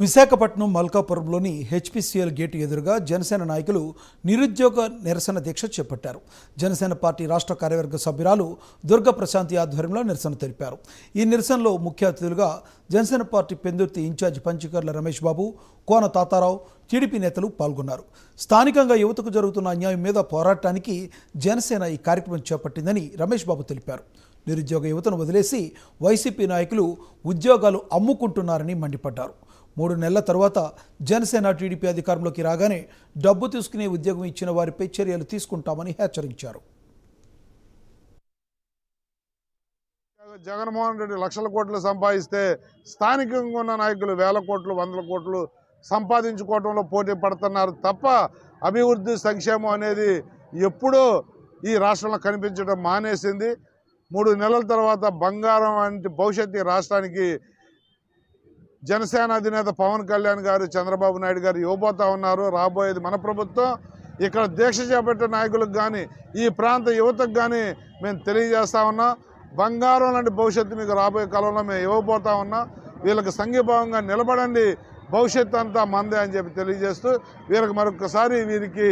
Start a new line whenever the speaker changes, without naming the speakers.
Visakhapatnam మల్కాపురంలోని HPCL gate ఎదురుగా జనసేన నాయకులు నిరుద్యోగ నిరసన దీక్ష చేపట్టారు. జనసేన పార్టీ రాష్ట్ర కార్యవర్గ సభ్యురాలు దుర్గప్రశాంతి ఆధ్వర్యంలో నిరసన తెలిపారు. ఈ నిరసనలో ముఖ్య అతిథులుగా Janasena party Pendurthi incharge Panchakarla Ramesh Babu Kona Tatarao TDP నేతలు పాల్గొన్నారు. స్థానికంగా యువతకు జరుగుతున్న అన్యాయం మీద పోరాటానికి జనసేన ఈ కార్యక్రమం చేపట్టిందని రమేష్ బాబు తెలిపారు. నిరుద్యోగ యువతను వదిలేసి వైసీపీ నాయకులు ఉద్యోగాలు అమ్ముకుంటున్నారని మండిపడ్డారు. మూడు నెలల తర్వాత జనసేన టీడీపీ అధికారంలోకి రాగానే డబ్బు తీసుకునే ఉద్యోగం ఇచ్చిన వారిపై చర్యలు తీసుకుంటామని హెచ్చరించారు.
జగన్మోహన్ రెడ్డి లక్షల కోట్లు సంపాదిస్తే స్థానికంగా ఉన్న నాయకులు వేల కోట్లు వందల కోట్లు సంపాదించుకోవడంలో పోటీ పడుతున్నారు తప్ప అభివృద్ధి సంక్షేమం అనేది ఎప్పుడూ ఈ రాష్ట్రంలో కనిపించడం మానేసింది. మూడు నెలల తర్వాత బంగారం వంటి భవిష్యత్తు రాష్ట్రానికి జనసేన అధినేత పవన్ కళ్యాణ్ గారు చంద్రబాబు నాయుడు గారు ఇవ్వబోతా ఉన్నారు. రాబోయేది మన ప్రభుత్వం. ఇక్కడ దీక్ష చేపట్టే నాయకులకు కానీ ఈ ప్రాంత యువతకు కానీ మేము తెలియజేస్తా ఉన్నాం. బంగారం లాంటి భవిష్యత్తు మీకు రాబోయే కాలంలో మేము ఇవ్వబోతా ఉన్నాం. వీళ్ళకి సంఘీభావంగా నిలబడండి. భవిష్యత్తు అంతా మందే అని చెప్పి తెలియజేస్తూ వీళ్ళకి మరొకసారి వీరికి